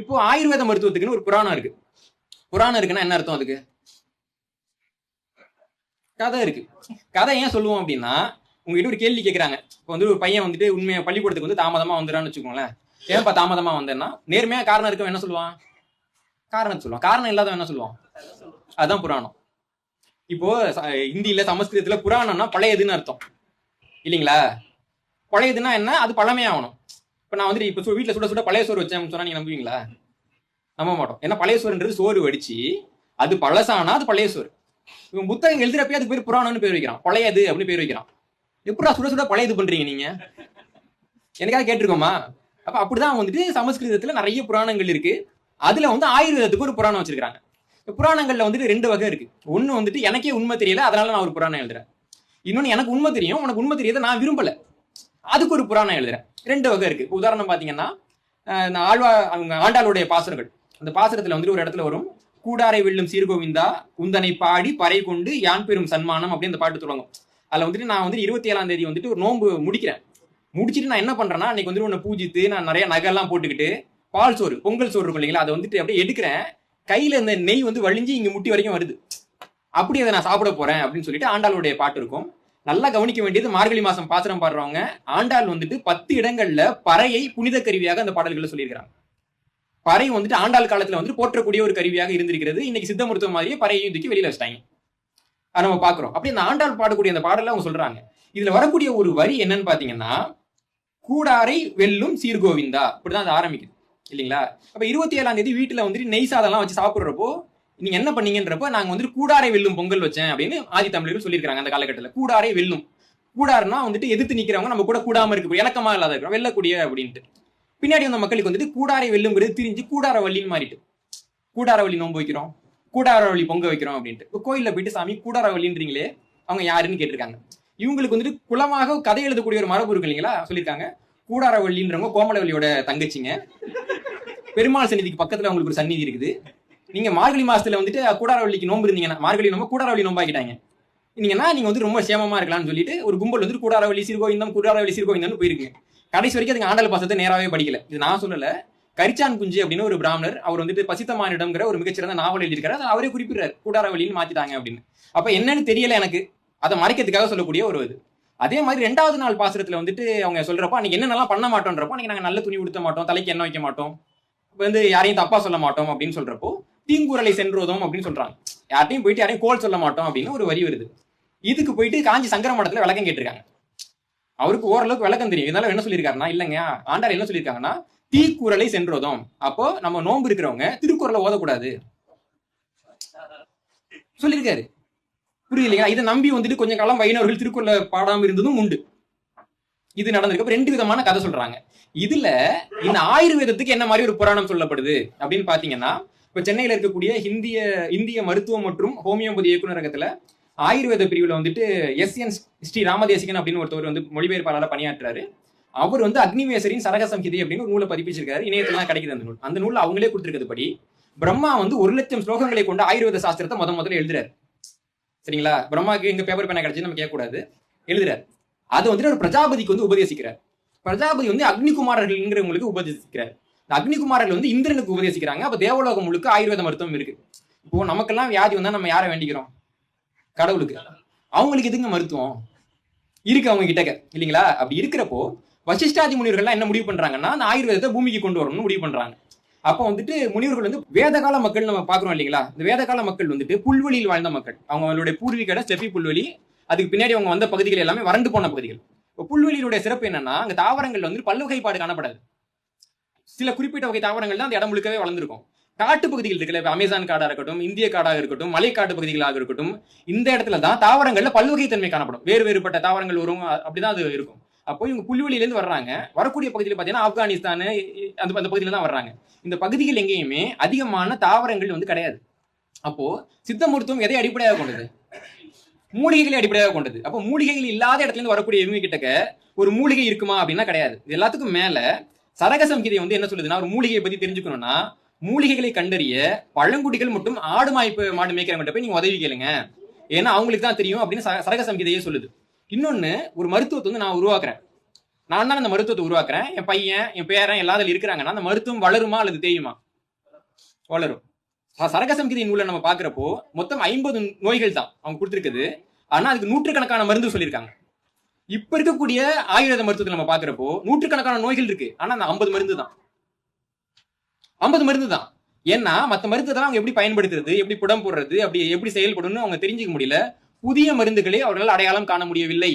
இப்போ ஆயுர்வேத மருத்துவத்துக்குன்னு ஒரு புராணம் இருக்கு. புராணம் இருக்குன்னா என்ன அர்த்தம் அதுக்கு? கதை இருக்கு. கதை ஏன் சொல்லுவோம் அப்படின்னா உங்ககிட்ட ஒரு கேள்வி கேட்கறாங்க இப்போ வந்து ஒரு பையன் வந்துட்டு உண்மையை பள்ளிக்கூடத்துக்கு வந்து தாமதமா வந்துடான்னு வச்சுக்கோங்களேன். ஏன்ப்பா தாமதமா வந்தேன்னா நேர்மையா காரணம் இருக்கவன் என்ன சொல்லுவான்? காரணம் சொல்லுவான். காரணம் இல்லாதவன் என்ன சொல்லுவான்? அதுதான் புராணம். இப்போ இந்தியில சமஸ்கிருதத்துல புராணம்னா பழையதுன்னு அர்த்தம். இல்லைங்களா? பழையதுன்னா என்ன? அது பழமையாகணும். இப்போ நான் வந்துட்டு இப்போ வீட்டில் சுட சுட பழைய சோறு வச்சேன் சொன்னா நீங்க நம்புவீங்களா? நம்ப மாட்டோம். ஏன்னா பழைய சோறுன்றது சோறு வடிச்சு அது பழசானா அது பழைய சோறு. இவன் புத்தகம் எழுதுறப்பே அதுக்கு பேர் புராணம்னு பேர் வைக்கிறான். பழையது அப்படின்னு பேர் வைக்கிறான். எப்படா சுட சுட பழையது பண்றீங்க நீங்க? எனக்காக கேட்டிருக்கோமா? அப்ப அப்படிதான் வந்துட்டு சமஸ்கிருதத்துல நிறைய புராணங்கள் இருக்கு. அதுல வந்து ஆயுர்வேதத்துக்கு ஒரு புராணம் வச்சிருக்காங்க புராணங்கள்ல வந்துட்டு ரெண்டு வகை இருக்கு. ஒண்ணு வந்துட்டு எனக்கே உண்மை தெரியல அதனால நான் ஒரு புராணம் எழுதுறேன். இன்னொன்னு எனக்கு உண்மை தெரியும். உனக்கு உண்மை தெரியாத நான் விரும்பல. அதுக்கு ஒரு புராணம் எழுதுறேன். ரெண்டு வகை இருக்கு. உதாரணம் பார்த்தீங்கன்னா ஆழ்வா அவங்க ஆண்டாளுடைய பாசுரங்கள். அந்த பாசுரத்துல வந்துட்டு ஒரு இடத்துல வரும். கூடாரை வெல்லும் சீர்கோவிந்தா உந்தனை பாடி பறை கொண்டு யான் பெரும் சன்மானம் அப்படின்னு அந்த பாட்டு தொடங்கும் அதுல வந்துட்டு நான் வந்து இருபத்தி ஏழாம் தேதி வந்துட்டு ஒரு நோன்பு முடிக்கிறேன். முடிச்சிட்டு நான் என்ன பண்றேன்னா அன்னைக்கு வந்துட்டு உன்னை பூஜித்து நான் நிறைய நகைலாம் போட்டுக்கிட்டு பால் சோறு பொங்கல் சோறு இருக்கும் இல்லைங்களா அதை வந்துட்டு அப்படியே எடுக்கிறேன். கையில இந்த நெய் வந்து வழிஞ்சு இங்க முட்டி வரைக்கும் வருது. அப்படி அதை நான் சாப்பிட போறேன் அப்படின்னு சொல்லிட்டு ஆண்டாளுடைய பாட்டு இருக்கும். நல்லா கவனிக்க வேண்டியது மார்கழி மாசம் பாசுரம் பாடுறவங்க ஆண்டாள் வந்துட்டு பத்து இடங்கள்ல பறையை புனித கருவியாக அந்த பாடல்களை சொல்லியிருக்கிறாங்க. பறை வந்துட்டு ஆண்டாள் காலத்துல வந்துட்டு போற்றக்கூடிய ஒரு கருவியாக இருந்திருக்கிறது. இன்னைக்கு சித்த மருத்துவ மாதிரியே பறையையும் தூக்கி வெளியில வச்சிட்டாங்க. அதை நம்ம பாக்குறோம் அப்படி அந்த ஆண்டாள் பாடக்கூடிய அந்த பாடல அவங்க சொல்றாங்க. இதுல வரக்கூடிய ஒரு வரி என்னன்னு பாத்தீங்கன்னா கூடாரை வெல்லும் சீர்கோவிந்தா. இப்படிதான் அது ஆரம்பிக்குது. இல்லைங்களா? அப்ப இருபத்தி ஏழாம் தேதி வீட்டுல வந்துட்டு நெய் சாதம்லாம் வச்சு சாப்பிடுறப்போ நீங்க என்ன பண்ணீங்கன்றப்ப நாங்க வந்துட்டு கூடாரை வெல்லும் பொங்கல் வச்சேன் அப்படின்னு ஆதி தமிழர்கள் சொல்லியிருக்காங்க அந்த காலகட்டத்தில். கூடாரை வெல்லும். கூடாருன்னா வந்துட்டு எதிர்த்து நிக்கிறவங்க நம்ம கூட கூடாம இருக்க இணக்கமா இல்லாத இருக்கிறோம் வெல்லக்கூடிய அப்படின்ட்டு. பின்னாடி வந்த மக்களுக்கு வந்துட்டு கூடாரை வெல்லுங்கிறது திரிஞ்சு கூடார வழின்னு மாறிட்டு. கூடாரவள்ளி நோன்பு வைக்கிறோம். கூடாரவள்ளி பொங்க வைக்கிறோம் அப்படின்ட்டு. இப்போ போயிட்டு சாமி கூடாரவள்ளின்றீங்களே அவங்க யாருன்னு கேட்டிருக்காங்க. இவங்களுக்கு வந்துட்டு குலமாக கதை எழுதக்கூடிய ஒரு மரபு இருக்கு இல்லைங்களா? சொல்லியிருக்காங்க. கூடாரவள்ளின்றவங்க கோமலவள்ளியோட தங்கச்சிங்க. பெருமாள் சந்நிதிக்கு பக்கத்துல அவங்களுக்கு ஒரு சந்நிதி இருக்குது. நீங்க மார்கழி மாசத்துல வந்துட்டு கூடாரவள்ளிக்கு நோம்பு இருந்தீங்கன்னா மார்கழி நோம்பு கூடாரவள்ளி நோம்பாக்கிட்டாங்க நீங்கன்னா நீங்க வந்து ரொம்ப சேமமா இருக்கலாம்னு சொல்லிட்டு ஒரு கும்பல் வந்து கூடாரவள்ளி சிறுகோவிந்தம் கூடாரவள்ளி சிறுகோவிந்தம்னு போயிருக்கு கடைசி வரைக்கும் அதுக்கு ஆண்டல் பாசத்தை நேராவே படிக்கல. இது நான் சொல்லல. கரிச்சான் குஞ்சு அப்படின்னு ஒரு பிராமணர் அவர் வந்துட்டு பசித்தமானிடம்ங்கிற ஒரு மிகச்சிறந்த நாவல் எழுதியிருக்காரு. அதை அவரே குறிப்பிடுறாரு. கூடாரவள்ளின்னு மாத்திட்டாங்க அப்படின்னு. அப்ப என்னன்னு தெரியல எனக்கு. அதை மறைக்கிறதுக்காக சொல்லக்கூடிய ஒரு இது. அதே மாதிரி ரெண்டாவது நாள் பாசுரத்துல வந்துட்டு அவங்க சொல்றப்போ அன்னைக்கு என்னென்னலாம் பண்ண மாட்டோன்றப்போ அன்னைக்கு நாங்கள் நல்ல துணி உடுத்த மாட்டோம் தலைக்கு எண்ணெய் வைக்க மாட்டோம் வந்து யாரையும் தப்பா சொல்ல மாட்டோம் அப்படின்னு சொல்றப்போ தீங்குரலை சென்றோதும் அப்படின்னு சொல்றாங்க. யார்ட்டையும் போயிட்டு யாரையும் கோல் சொல்ல மாட்டோம் அப்படின்னு ஒரு வரி வருது. இதுக்கு போயிட்டு காஞ்சி சங்கர மடத்துல விளக்கம் கேட்டிருக்காங்க. அவருக்கு ஓரளவுக்கு விளக்கம் தெரியும். இதனால என்ன சொல்லியிருக்காருன்னா இல்லைங்க ஆண்டார் என்ன சொல்லியிருக்காங்கன்னா தீக்குறளை சென்றோதும். அப்போ நம்ம நோன்பு இருக்கிறவங்க திருக்குறளை ஓதக்கூடாது. சொல்லியிருக்காரு. புரியலையா இதை நம்பி வந்துட்டு கொஞ்ச காலம் வைணவர்கள் திருக்குறளை பாடாம இருந்ததும் உண்டு. இது நடந்திருக்கு. ரெண்டு விதமான கதை சொல்றாங்க. இதுல இந்த ஆயுர்வேதத்துக்கு என்ன மாதிரி ஒரு புராணம் சொல்லப்படுது அப்படின்னு பாத்தீங்கன்னா இப்போ சென்னையில இருக்கக்கூடிய இந்திய இந்திய மருத்துவம் மற்றும் ஹோமியோபதி இயக்குநரகத்துல ஆயுர்வேத பிரிவுல வந்துட்டு எஸ். என். ஸ்ரீ ராமதேசிகன் அப்படின்னு ஒருத்தவர் வந்து மொழிபெயர்ப்பாளராக பணியாற்றுறாரு அவர் வந்து அக்னிவேசரின் சரக சம்ஹிதை அப்படின்னு ஒரு நூலை பதிப்பிச்சிருக்காரு. இணையத்துல தான் கிடைக்குது அந்த நூல். அந்த நூல் அவங்களே கொடுத்துருக்கிறது படி பிரம்மா வந்து ஒரு லட்சம் ஸ்லோகங்களை கொண்ட ஆயுர்வேத சாஸ்திரத்தை முத முதல்ல எழுதுறாரு. சரிங்களா? பிரம்மாக்கு எங்க பேப்பர் பேனா கிடைச்சு நம்ம கேட்கக்கூடாது. எழுதுறாரு. அது வந்துட்டு ஒரு பிரஜாபதிக்கு வந்து உபதேசிக்கிறார். பிரஜாபதி வந்து அக்னிகுமாரர்கள்ங்கிறவங்களுக்கு உபதேசிக்கிறார். அக்னிகுமாரர்கள் வந்து இந்திரனுக்கு உபதேசிக்கிறாங்க. அப்ப தேவலோகம் முழுக்க ஆயுர்வேத மருத்துவம் இருக்கு. இப்போ நமக்கெல்லாம் வியாதி வந்தா நம்ம யாரை வேண்டிக்கிறோம்? கடவுளுக்கு. அவங்களுக்கு எதுங்க மருத்துவம்? இருக்கு அவங்க கிட்டக்க இல்லைங்களா? அப்படி இருக்கிறப்போ வசிஷ்டாதி முனிவர்கள்லாம் என்ன முடிவு பண்றாங்கன்னா அந்த ஆயுர்வேதத்தை பூமிக்கு கொண்டு வரணும்னு முடிவு பண்றாங்க. அப்போ வந்துட்டு முனிவர்கள் வந்து வேதகால மக்கள் நம்ம பாக்குறோம் இல்லைங்களா? இந்த வேதகால மக்கள் வந்துட்டு புல்வெளியில் வாழ்ந்த மக்கள். அவங்களுடைய பூர்வீக செப்பி புல்வெளி அதுக்கு பின்னாடி அவங்க வந்த பகுதிகள் எல்லாமே வறண்டு போன பகுதிகள். இப்போ புல்வெளியினுடைய சிறப்பு என்னன்னா அங்க தாவரங்கள் வந்து பல்வகைப்பாடு காணப்படாது. சில குறிப்பிட்ட வகை தாவரங்கள் தான் அந்த இடம் முழுக்கவே வளர்ந்துருக்கும். காட்டு பகுதிகள் இருக்குல்ல இப்ப அமேசான் காடா இருக்கட்டும் இந்திய காடாக இருக்கட்டும் மலைக்காட்டு பகுதிகளாக இருக்கட்டும் இந்த இடத்துல தான் தாவரங்கள்ல பல்வகைத்தன்மை காணப்படும். வேறு வேறுபட்ட தாவரங்கள் வரும் அப்படிதான் அது இருக்கும். அப்போ இவங்க புல்வெளியிலேருந்து வர்றாங்க. வரக்கூடிய பகுதியில் பார்த்தீங்கன்னா ஆப்கானிஸ்தான் அந்த அந்த பகுதியில தான் வர்றாங்க. இந்த பகுதிகள் எங்கேயுமே அதிகமான தாவரங்கள் வந்து கிடையாது. அப்போ சித்த மருத்துவம் எதை அடிப்படையாக கொண்டது? மூலிகைகளை அடிப்படையாக கொண்டது. அப்போ மூலிகைகள் இல்லாத இடத்துல இருந்து வரக்கூடிய இவங்க கிட்டக்க ஒரு மூலிகை இருக்குமா அப்படின்னா கிடையாது. இது எல்லாத்துக்கும் மேல சரக சம்ஹிதை வந்து என்ன சொல்லுதுன்னா ஒரு மூலிகையை பத்தி தெரிஞ்சுக்கணும்னா மூலிகைகளை கண்டறிய பழங்குடிகள் மட்டும் ஆடு மாய்ப்பு மாடு மேய்க்கிறவங்ககிட்ட போய் நீங்க உதவி கேளுங்க. ஏன்னா அவங்களுக்கு தான் தெரியும் அப்படின்னு ச- சரக சம்ஹிதையே சொல்லுது. இன்னொன்னு ஒரு மருத்துவத்தை வந்து நான் உருவாக்குறேன். நான் தான் அந்த மருத்துவத்தை உருவாக்குறேன். என் பையன் என் பேரன் எல்லா அதில் இருக்கிறாங்கன்னா அந்த மருத்துவம் வளருமா அல்லது தேயுமா? வளரும். சரக சரகசம்கிரி நூலை நம்ம பாக்குறப்போ மொத்தம் ஐம்பது நோய்கள் தான் அவங்க கொடுத்துருக்குது. ஆனா அதுக்கு நூற்றுக்கணக்கான மருந்து சொல்லியிருக்காங்க. இப்ப இருக்கக்கூடிய ஆயுர்வேத மருத்துவத்தை நம்ம பாக்குறப்போ நூற்றுக்கணக்கான நோய்கள் இருக்கு. ஆனா அந்த ஐம்பது மருந்து தான். ஐம்பது மருந்து தான். ஏன்னா மத்த மருந்துதான் அவங்க எப்படி பயன்படுத்துறது எப்படி புடம் போடுறது அப்படி எப்படி செயல்படும்னு அவங்க தெரிஞ்சுக்க முடியல. புதிய மருந்துகளை அவர்களால் அடையாளம் காண முடியவில்லை.